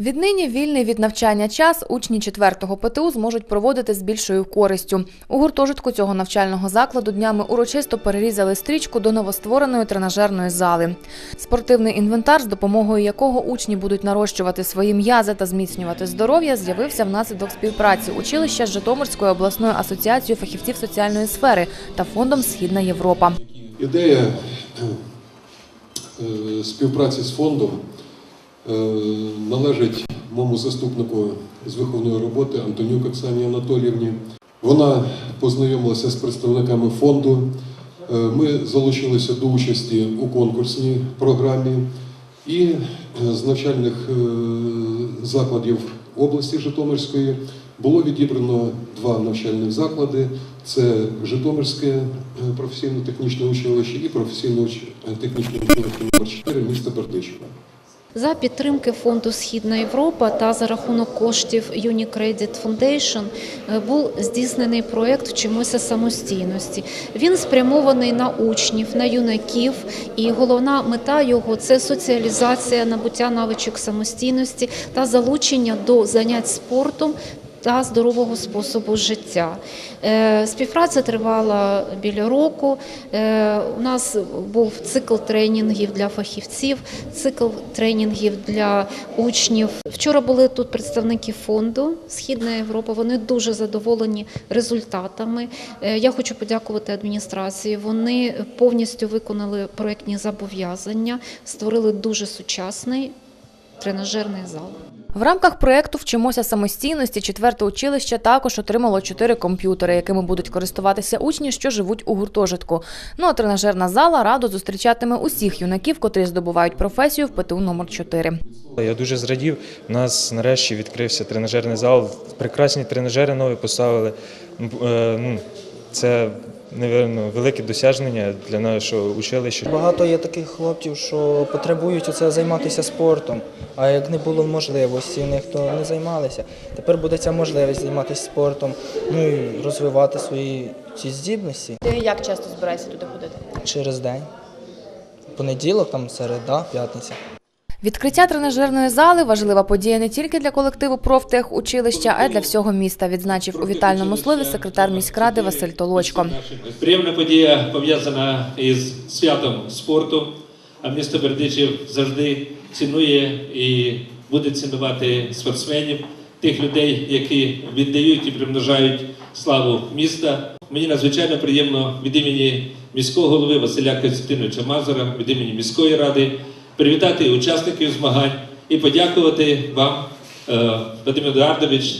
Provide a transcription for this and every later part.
Віднині вільний від навчання час учні 4-го ПТУ зможуть проводити з більшою користю. У гуртожитку цього навчального закладу днями урочисто перерізали стрічку до новоствореної тренажерної зали. Спортивний інвентар, з допомогою якого учні будуть нарощувати свої м'язи та зміцнювати здоров'я, з'явився внаслідок співпраці училища з Житомирською обласною асоціацією фахівців соціальної сфери та фондом Східна Європа. Ідея е, співпраці з фондом належить моєму заступнику з виховної роботи Антонюк Оксані Анатоліївні. Вона познайомилася з представниками фонду. Е, Ми залучилися до участі у конкурсній програмі і е, з навчальних е, закладів області Житомирської було відібрано два навчальних заклади: це Житомирське е, професійно-технічне училище і професійне уч- е, технічне училище номер 4 міста Бердичева. За підтримки фонду Східна Європа та за рахунок коштів Unicredit Foundation е, був здійснений проект Вчимося самостійності. Він спрямований на учнів, на юнаків, і головна мета його це соціалізація, набуття навичок самостійності та залучення до занять спортом. Та здорового способу життя. Е, Співпраця тривала біля року. Е, У нас був цикл тренінгів для фахівців, цикл тренінгів для учнів. Вчора були тут представники фонду Східна Європа. Вони дуже задоволені результатами. Е, Я хочу подякувати адміністрації. Вони повністю виконали проектні зобов'язання, створили дуже сучасний тренажерний зал. В рамках проєкту Вчимося самостійності четверте училище також отримало чотири комп'ютери, якими будуть користуватися учні, що живуть у гуртожитку. Ну а тренажерна зала радо зустрічатиме усіх юнаків, котрі здобувають професію в ПТУ номер 4 Я дуже зрадів. У нас нарешті відкрився тренажерний зал. Прекрасні тренажери нові поставили. Це, напевно, велике досягнення для нашого училища. Багато є таких хлопців, що потребують оце займатися спортом. А як не було можливості в них, то не займалися. Тепер буде ця можливість займатися спортом, ну і розвивати свої ці здібності Ти як часто збираєшся туди ходити? через день. Понеділок, там середа, п'ятниця. Відкриття тренажерної зали важлива подія не тільки для колективу профтехучилища, а й для всього міста. Відзначив у вітальному слові секретар міськради Василь Толочко. Приємна подія пов'язана із святом спорту. А місто Бердичів завжди цінує і буде цінувати спортсменів, тих людей, які віддають і примножають славу міста. Мені надзвичайно приємно від імені міського голови Василя Костянтиновича Мазура, від імені міської ради привітати учасників змагань і подякувати вам, е, Вадим Едуардович,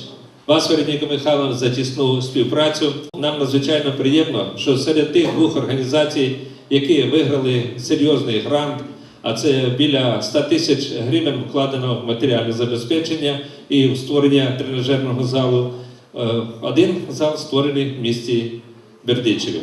вас, Вероніка Михайловна, за тісну співпрацю. Нам надзвичайно приємно, що серед тих двох організацій, які виграли серйозний грант, а це біля 100 тисяч гривень вкладено в матеріальне забезпечення і в створення тренажерного залу. е, Один зал створений в місті Бердичеві.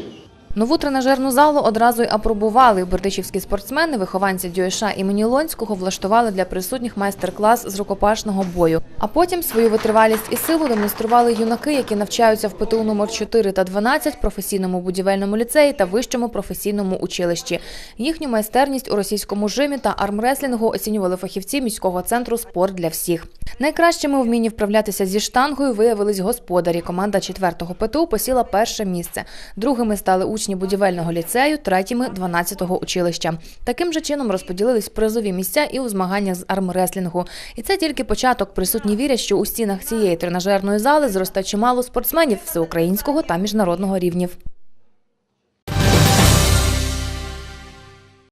Нову тренажерну залу одразу й апробували. Бердичівські спортсмени, вихованці ДЮСШ імені Лонського, влаштували для присутніх майстер-клас з рукопашного бою. А потім свою витривалість і силу демонстрували юнаки, які навчаються в ПТУ номер 4 та 12, професійному будівельному ліцеї та вищому професійному училищі. Їхню майстерність у російському жимі та армреслінгу оцінювали фахівці міського центру Спорт для всіх. Найкращими у вмінні вправлятися зі штангою виявились господарі. Команда 4-го ПТУ посіла перше місце. Другими стали учні будівельного ліцею, третіми 12-го училища. Таким же чином розподілились призові місця і у змаганнях з армреслінгу. І це тільки початок. Присутні вірять, що у стінах цієї тренажерної зали зросте чимало спортсменів всеукраїнського та міжнародного рівнів.